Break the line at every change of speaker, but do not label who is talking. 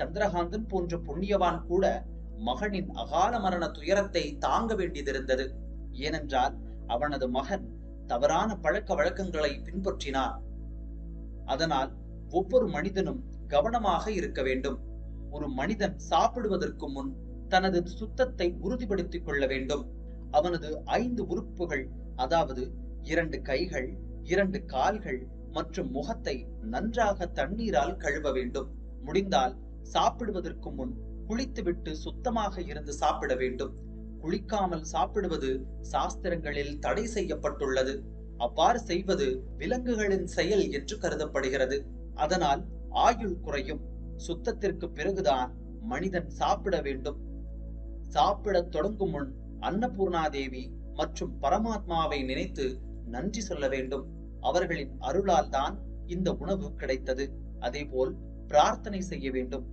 சந்திரகாந்தன் போன்ற புண்ணியவான் கூட மகனின் அகால மரண துயரத்தை தாங்க வேண்டியதிருந்தது ஏனென்றால் அவனது மகன் தவறான பழக்க வழக்கங்களை பின்பற்றினான். அதனால் ஒவ்வொரு மனிதனும் கவனமாக இருக்க வேண்டும். ஒரு மனிதன் சாப்பிடுவதற்கு முன் தனது சுத்தத்தை உறுதிப்படுத்திக் கொள்ள வேண்டும். அவனது ஐந்து உறுப்புகள் அதாவது இரண்டு கைகள் இரண்டு கால்கள் மற்றும் முகத்தை நன்றாக தண்ணீரால் கழுவ வேண்டும். முடிந்தால் சாப்பிடுவதற்கு முன் குளித்துவிட்டு சுத்தமாக இருந்து சாப்பிட வேண்டும். குளிக்காமல் சாப்பிடுவது சாஸ்திரங்களில் தடை செய்யப்பட்டுள்ளது. அவ்வாறு செய்வது விலங்குகளின் செயல் என்று கருதப்படுகிறது. அதனால் ஆயுள் குறையும். சுத்தத்திற்கு பிறகுதான் மனிதன் சாப்பிட வேண்டும். சாப்பிடத் தொடங்கும் முன் அன்னபூர்ணா தேவி மற்றும் பரமாத்மாவை நினைத்து நன்றி சொல்ல வேண்டும். அவர்களின் அருளால் தான் இந்த உணவு கிடைத்தது. அதேபோல் பிரார்த்தனை செய்ய வேண்டும்.